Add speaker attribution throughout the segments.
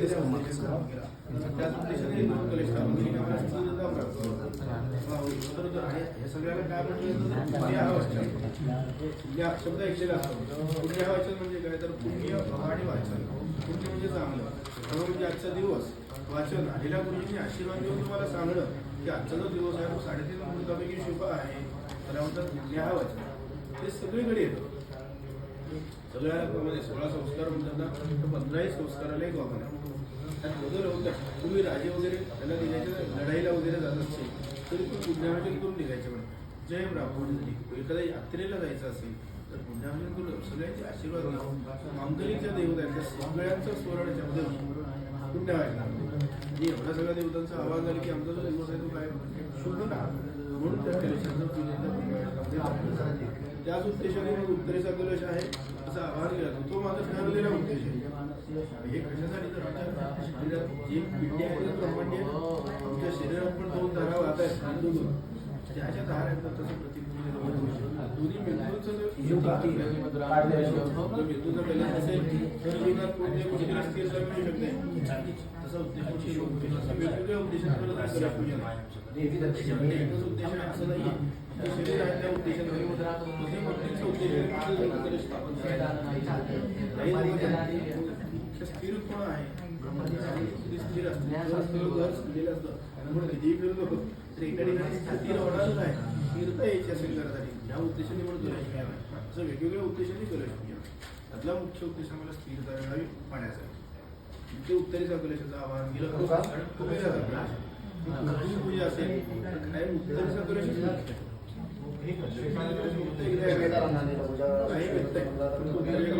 Speaker 1: हे सगळ्याला काय म्हटलं या शब्द ऐकलेला असतो पुण्य वाचन म्हणजे काय तर पुण्य आणि वाचन पुण्य म्हणजे चांगलं त्यामुळे म्हणजे आजचा दिवस वाचन आलेल्या गुरुजींनी आशीर्वाद देऊन तुम्हाला सांगणं की आजचा जो दिवस आहे तो साडेतीन मुहूर्तापैकी शुभ आहे त्याला म्हणतात पुण्य हा वाचन हे सगळीकडे येतं सगळ्या म्हणजे सोळा संस्कार म्हणतात ना तर पंधराही संस्काराला एक वापर आहे त्यात बदल होतात तुम्ही राजे वगैरे त्याला निघायचे लढाईला वगैरे जात असेल तरी पण पुण्यावाचन करून निघायचे म्हणतात जय ब्राह्मण एखाद्या यात्रेला जायचं असेल तर पुण्यावाचन करून सगळ्यांचे आशीर्वाद घेऊन मांगलिकच्या देवतांच्या सगळ्यांचं स्मरण शब्द पुण्यवाचन म्हणजे एवढ्या सगळ्या देवतांचं आवाज झालं की आमचा जो दिवस आहे तो काय? शुभ ना म्हणून त्या कलेशाचं त्याच उद्देशाने मग उत्तरेचा कलश आहे असं आवाहन केलं तो माझा ठरवलेला उद्देश आहे हे कशासाठी तर आमच्या शरीरात. जी पिंडी आहे ना आहे, आमच्या शरीरात पण दोन धारा वाहत आहेत मेंदूतून त्याच्या धारा आहेत ना तसं प्रतिक्रिया दोन्ही मेंदूचं जो जो मेंदूचा कलश असेल. तर जीवनात कोणत्याही गोष्टीला स्थिरता मिळू शकते तसा उद्देश वेगवेगळ्या आहे एकच उद्देश असं नाहीये जे शरीर आहे त्या उद्देशाने उद्देश स्थापन करायचा. आहे कधीही तर एका या उद्देशाने असं वेगवेगळ्या उद्देशाने कलश घ्यावा त्यातला मुख्य उद्देश आम्हाला स्थिरता मिळावी पाण्याचा ते उत्तरेचा आवाहन गेलं पूजा असेल तर काही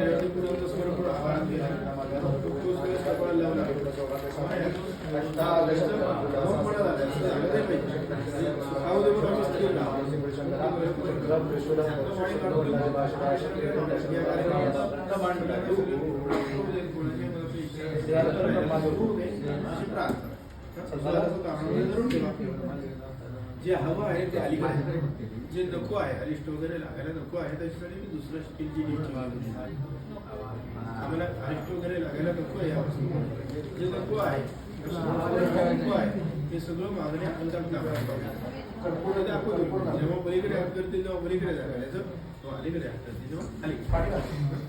Speaker 1: जे हवं आहे ते अलीकडे जे नको आहे अरिष्ट वगैरे लागायला नको आहे त्याच्यासाठी मी दुसरं स्किल जी नीट आम्हाला अरिष्ट वगैरे लागायला नको आहे यावर्षी. जे नको आहे नको आहे हे सगळं मागणे अंतात टाकायचं जेव्हा पलीकडे हात करते तेव्हा पलीकडे जायचं तो अलीकडे हात करते तेव्हा अलीकडे